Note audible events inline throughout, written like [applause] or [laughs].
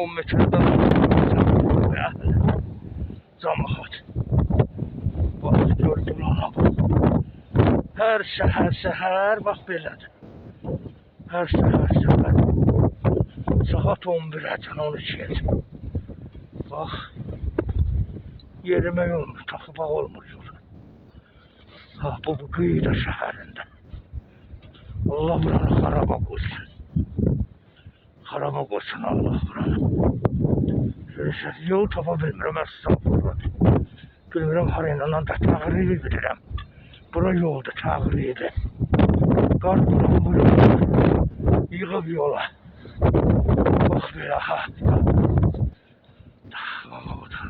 10 metreden Zamahat. Bak gördüm ana bak. Her şehir şehir bak belədir. Her şehir şehir. Saat 11'e 12'ye. Bak. Yerime yolmuş, takıba olmuş yol. Ha bu bu kıyıda şehirinde. Allah buranı haraba koysun. Haraba koysun Allah buranı. Yol tapa bilmirəm, estağfurullah. Bilmirəm harayla da tağribi bilirəm. Bura yolda tağribi. Qar buram bu yolda. Yığıb yola. Bax belə ha. Tamam o da.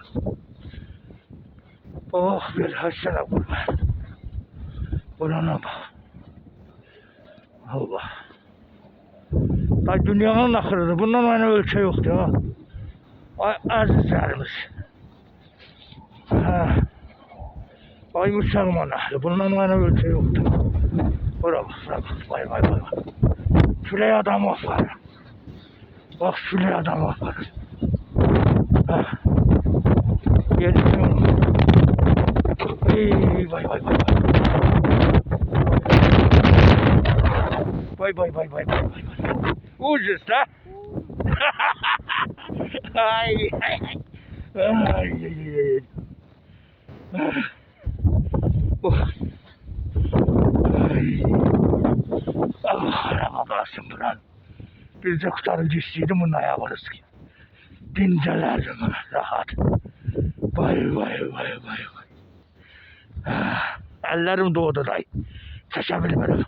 Oh bir haşana kurban. Burana bak. Allah. Ay dünyanın ahırıdır. Bundan aynı ölçü yoktu ha. Ay azizlerimiz. Ha. Ay Müslüman ahli. Bundan aynı ölçü yoktu. Bura bak, bura bak. Vay vay vay. vay. Şuraya adam var. Bak şuraya adam var. Ha. Yetmiyor mu? Ey vay vay vay vay. Vay vay vay vay vay vay. Ucuz la. [laughs] ay ay ay. Ay ay ay. Oh. Ay. Allah Ramazan buran. Biz de kurtarıcı istiydim bunun ayağımız ki. Dincelerdim rahat. Vay vay vay vay vay. Ah, ellerim doğdu day. Seçebilmiyorum.